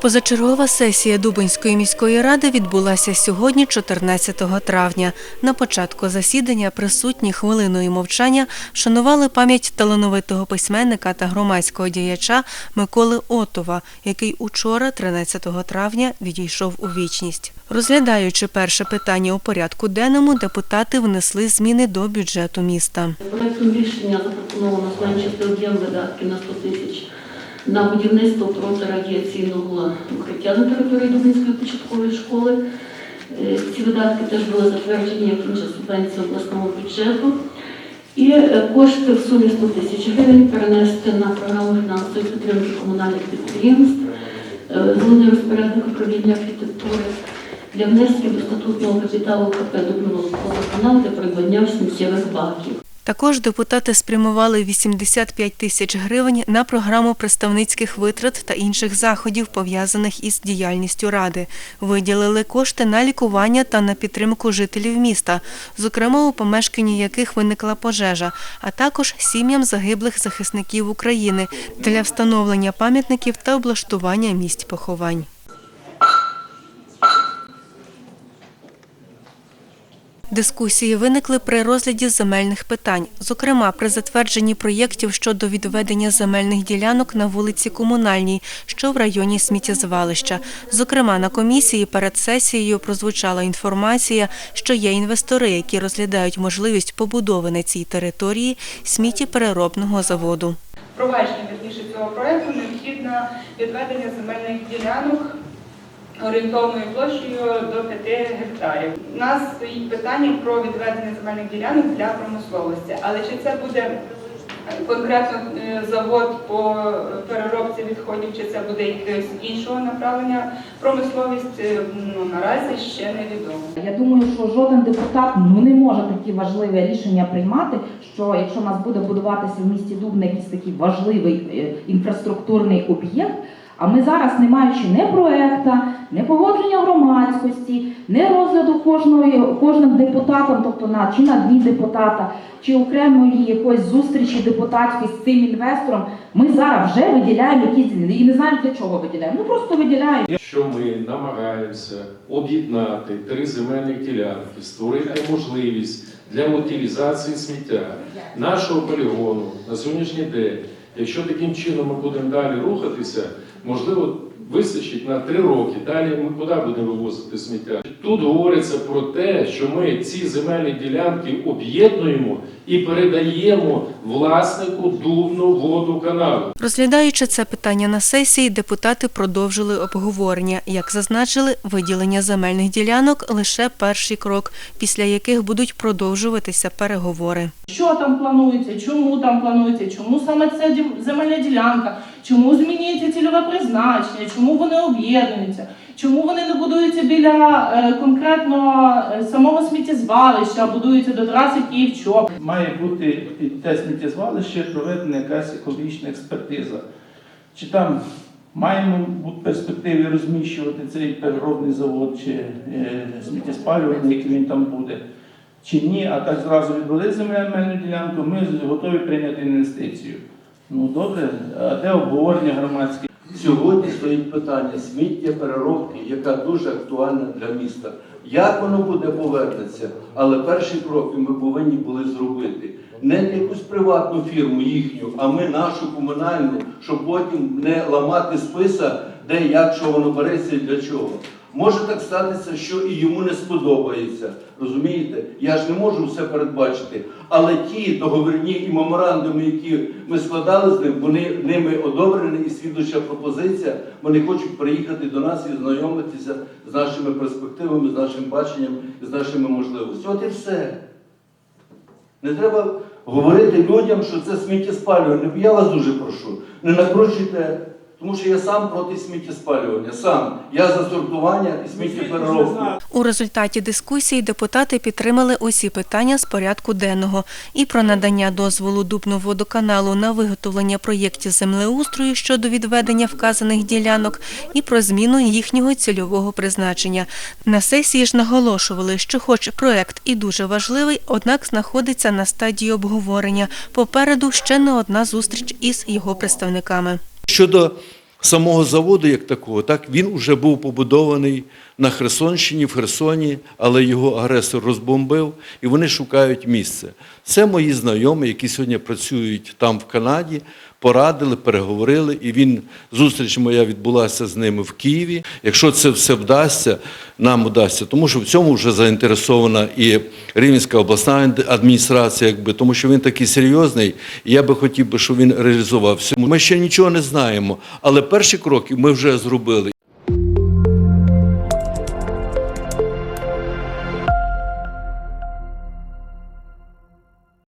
Позачергова сесія Дубинської міської ради відбулася сьогодні, 14 травня. На початку засідання присутні хвилиною мовчання вшанували пам'ять талановитого письменника та громадського діяча Миколи Отова, який учора, 13 травня, відійшов у вічність. Розглядаючи перше питання у порядку денному, депутати внесли зміни до бюджету міста. Проектом рішення запропоновано зменшити об'єм видатків на 100 тисяч на будівництво протирадіаційного укриття на території Дубинської початкової школи. Е, Ці видатки теж були затверджені як інша субвенція обласного бюджету. І е, кошти в сумі 100 тисяч гривень перенести на програму фінансової підтримки комунальних підприємств, е, головний розпорядник управління архітектури для внесків до статутного капіталу КП Дубно-Водоканал для придбання сміттєвих баків. Також депутати спрямували 85 тисяч гривень на програму представницьких витрат та інших заходів, пов'язаних із діяльністю ради. Виділили кошти на лікування та на підтримку жителів міста, зокрема у помешканні яких виникла пожежа, а також сім'ям загиблих захисників України для встановлення пам'ятників та облаштування місць поховань. Дискусії виникли при розгляді земельних питань, зокрема при затвердженні проєктів щодо відведення земельних ділянок на вулиці Комунальній, що в районі сміттєзвалища. Зокрема, на комісії перед сесією прозвучала інформація, що є інвестори, які розглядають можливість побудови на цій території сміттєпереробного заводу. Провадження вірніше цього проекту необхідно відведення земельних ділянок орієнтовною площею до 5 гектарів. У нас стоїть питання про відведення земельних ділянок для промисловості, але чи це буде е, конкретно е, завод по переробці відходів, чи це буде якогось іншого направлення промисловість, е, ну наразі ще невідомо. Я думаю, що жоден депутат ну не може такі важливі рішення приймати. Що якщо у нас буде будуватися в місті Дубне якийсь такий важливий е, інфраструктурний об'єкт, а ми зараз, не маючи не проекта, не погодження громадськості, не розгляду кожної кожним депутатом, тобто на чи на дні депутата, чи окремої якоїсь зустрічі депутатської з цим інвестором, ми зараз вже виділяємо якісь і не знаємо для чого виділяємо. Ну просто виділяємо. що ми намагаємося об'єднати три земельних ділянки, створити можливість для утилізації сміття нашого полігону на сьогоднішній день. Якщо таким чином ми будемо далі рухатися, можливо, вистачить на три роки. Далі ми куди будемо вивозити сміття? Тут говориться про те, що ми ці земельні ділянки об'єднуємо і передаємо власнику дубну воду каналу. Розглядаючи це питання на сесії, депутати продовжили обговорення. Як зазначили, виділення земельних ділянок лише перший крок, після яких будуть продовжуватися переговори. Що там планується, чому там планується, чому саме ця земельна ділянка, чому змінюється цільове призначення, чому вони об'єднуються, чому вони не будуються біля е, конкретно е, самого сміттєзвалища, а будуються до траси Київ-Чоп. має бути під те сміттєзвалище проведена якась екологічна експертиза. Чи там маємо бути перспективи розміщувати цей переробний завод, чи е, сміттєспалювальний, який він там буде, чи ні, а так зразу відвели земельну ділянку, ми готові прийняти інвестицію. Ну добре, а де обговорення громадське? Сьогодні стоїть питання сміття переробки, яка дуже актуальна для міста. Як воно буде повернеться, але перші кроки ми повинні були зробити. Не якусь приватну фірму їхню, а ми нашу комунальну, щоб потім не ламати списа, де як що воно береться і для чого. Може так статися, що і йому не сподобається. Розумієте? Я ж не можу все передбачити. Але ті договірні і меморандуми, які ми складали з ним, вони ними одобрені і слідуюча пропозиція. Вони хочуть приїхати до нас і знайомитися з нашими перспективами, з нашим баченням, з нашими можливостями. От і все. Не треба говорити людям, що це сміттєспалювання. Я вас дуже прошу, не накручуйте, тому що я сам проти сміттєспалювання. Сам. Я за сортування і сміттєпереробку. У результаті дискусії депутати підтримали усі питання з порядку денного і про надання дозволу Дубноводоканалу на виготовлення проєктів землеустрою щодо відведення вказаних ділянок, і про зміну їхнього цільового призначення. На сесії ж наголошували, що, хоч проект і дуже важливий, однак знаходиться на стадії обговорення. Попереду ще не одна зустріч із його представниками. Щодо самого заводу, як такого, так він вже був побудований на Херсонщині, в Херсоні, але його агресор розбомбив, і вони шукають місце. Це мої знайомі, які сьогодні працюють там в Канаді, порадили, переговорили, і він зустріч моя відбулася з ними в Києві. Якщо це все вдасться, нам удасться, тому що в цьому вже заінтересована і Рівненська обласна адміністрація, якби тому що він такий серйозний, і я би хотів би, щоб він реалізував. Ми ще нічого не знаємо, але перші кроки ми вже зробили.